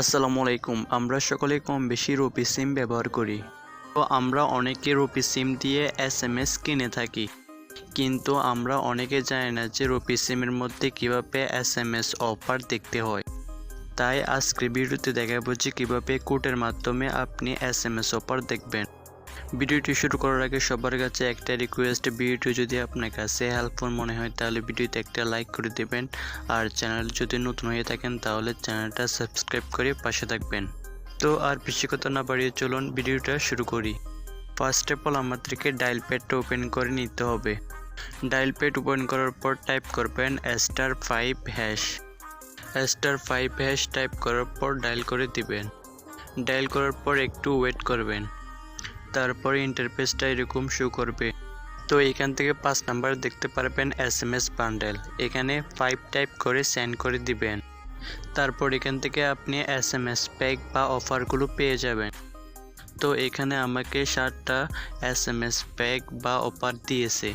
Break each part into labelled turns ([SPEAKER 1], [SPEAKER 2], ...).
[SPEAKER 1] আসসালামু আলাইকুম। আমরা সকলে কম বেশি রুপি সিম ব্যবহার করি। তো আমরা অনেকে রুপি সিম দিয়ে এস এম এস কিনে থাকি। কিন্তু আমরা অনেকে জানি না যে রুপি সিমের মধ্যে কীভাবে এস এম এস অফার দেখতে হয়। তাই আজকে ভিডিওতে দেখাবো যে কীভাবে কোটের মাধ্যমে আপনি এস এম এস অফার দেখবেন। ভিডিওটি শুরু করার আগে সবার কাছে একটা রিকোয়েস্ট ভিডিওটি যদি আপনার কাছে হেল্পফুল মনে হয়, তাহলে ভিডিওতে একটা লাইক করে দেবেন। আর চ্যানেল যদি নতুন হয়ে থাকেন, তাহলে চ্যানেলটা সাবস্ক্রাইব করে পাশে থাকবেন। তো আর বেশি কথা না বাড়িয়ে চলুন, ভিডিওটা শুরু করি। ফার্স্ট অফ অল আমাদেরকে ডায়াল প্যাডটা ওপেন করে নিতে হবে। ডায়াল প্যাড ওপেন করার পর টাইপ করবেন star five hash star five hash type করার পর ডায়াল করে দিবেন। ডায়াল করার পর একটু ওয়েট করবেন। তারপরে ইন্টারফেসটা এরকম শো করবে। তো এখান থেকে পাঁচ নাম্বার দেখতে পারবেন এস এম এস বান্ডেল এখানে ফাইভ টাইপ করে সেন্ড করে দিবেন। তারপর এখান থেকে আপনি এস এম এস প্যাক বা অফারগুলো পেয়ে যাবেন। তো এখানে আমাকে সাতটা এস এম এস প্যাক বা অফার দিয়েছে।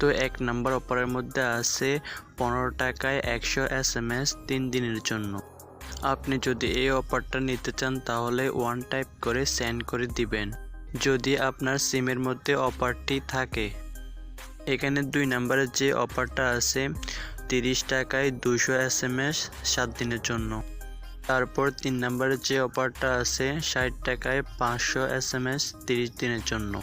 [SPEAKER 1] তো এক নাম্বার অফারের মধ্যে আছে পনেরো টাকায় একশো এস এম এস তিন দিনের জন্য। আপনি যদি এই অফারটা নিতে চান তাহলে ওয়ান টাইপ করে সেন্ড করে দিবেন। যদি আপনার সিমের মধ্যে অফারটি থাকে। এখানে দুই নম্বরে যে অফারটা আছে, তিরিশ টাকায় দুশো এস এম এস সাত দিনের জন্য। তারপর তিন নম্বরে যে অফারটা আছে, ষাট টাকায় পাঁচশো এস এম এস তিরিশ দিনের জন্য।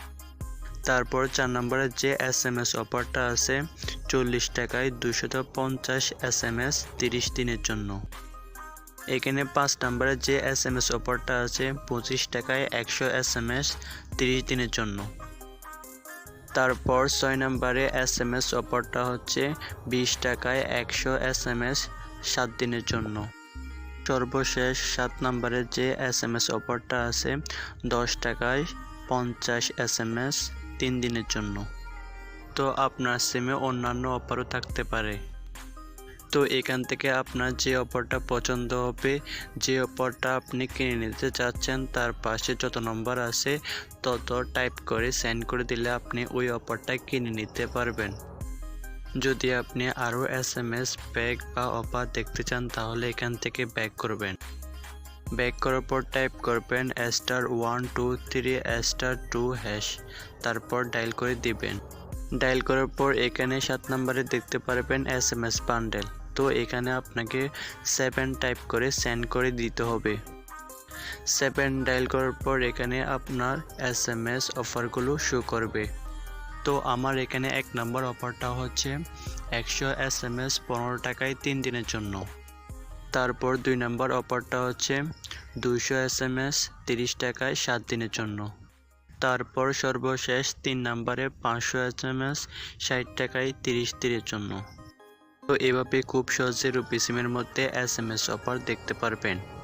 [SPEAKER 1] তারপর চার নম্বরে যে এস এম এস অফারটা আছে, চল্লিশ টাকায় দুশত পঞ্চাশ এস এম এস তিরিশ দিনের জন্য। এখানে পাঁচ নম্বরে যে এস এম এস অফারটা আছে, পঁচিশ টাকায় একশো এস এম এস তিরিশ দিনের জন্য। তারপর ছয় নম্বরে এস এম এস অফারটা হচ্ছে বিশ টাকায় একশো এস এম এস সাত দিনের জন্য। সর্বশেষ সাত নম্বরে যে এস এম এস অফারটা আছে, দশ টাকায় পঞ্চাশ এস এম এস তিন দিনের জন্য। তো আপনার সিমে অন্যান্য অফারও থাকতে পারে। তো এখান থেকে আপনার যে অফারটা পছন্দ হবে, যে অফারটা আপনি কিনে নিতে চাচ্ছেন, তার পাশে যত নম্বর আছে, তত টাইপ করে সেন্ড করে দিলে আপনি ওই অফারটা কিনে নিতে পারবেন। যদি আপনি আরও এস এম এস প্যাক বা অফার দেখতে চান, তাহলে এখান থেকে ব্যাক করবেন। ব্যাক করার পর টাইপ করবেন star one two three star two hash তারপর ডায়াল করে দিবেন। ডায়াল করার পর এখানে সাত নম্বরে দেখতে পারবেন এস এম এস বান্ডেল। তো এখানে আপনাকে সেভেন টাইপ করে সেন্ড করে দিতে হবে। সেভেন ডায়াল করার পর এখানে আপনার এস এম এস অফারগুলো শো করবে। তো আমার এখানে এক নম্বর অফারটা হচ্ছে একশো এস এম এস পনেরো টাকায় তিন দিনের জন্য। তারপর দুই নম্বর অফারটা হচ্ছে দুশো এস এম এস তিরিশ টাকায় সাত দিনের জন্য। তারপর সর্বশেষ তিন নাম্বারে পাঁচশো এস এম এস, ষাট টাকায় তিরিশ তিরিশ জন্য। তো এভাবে খুব সহজে রুপি সিমের মধ্যে এস এম এস অফার দেখতে পারবেন।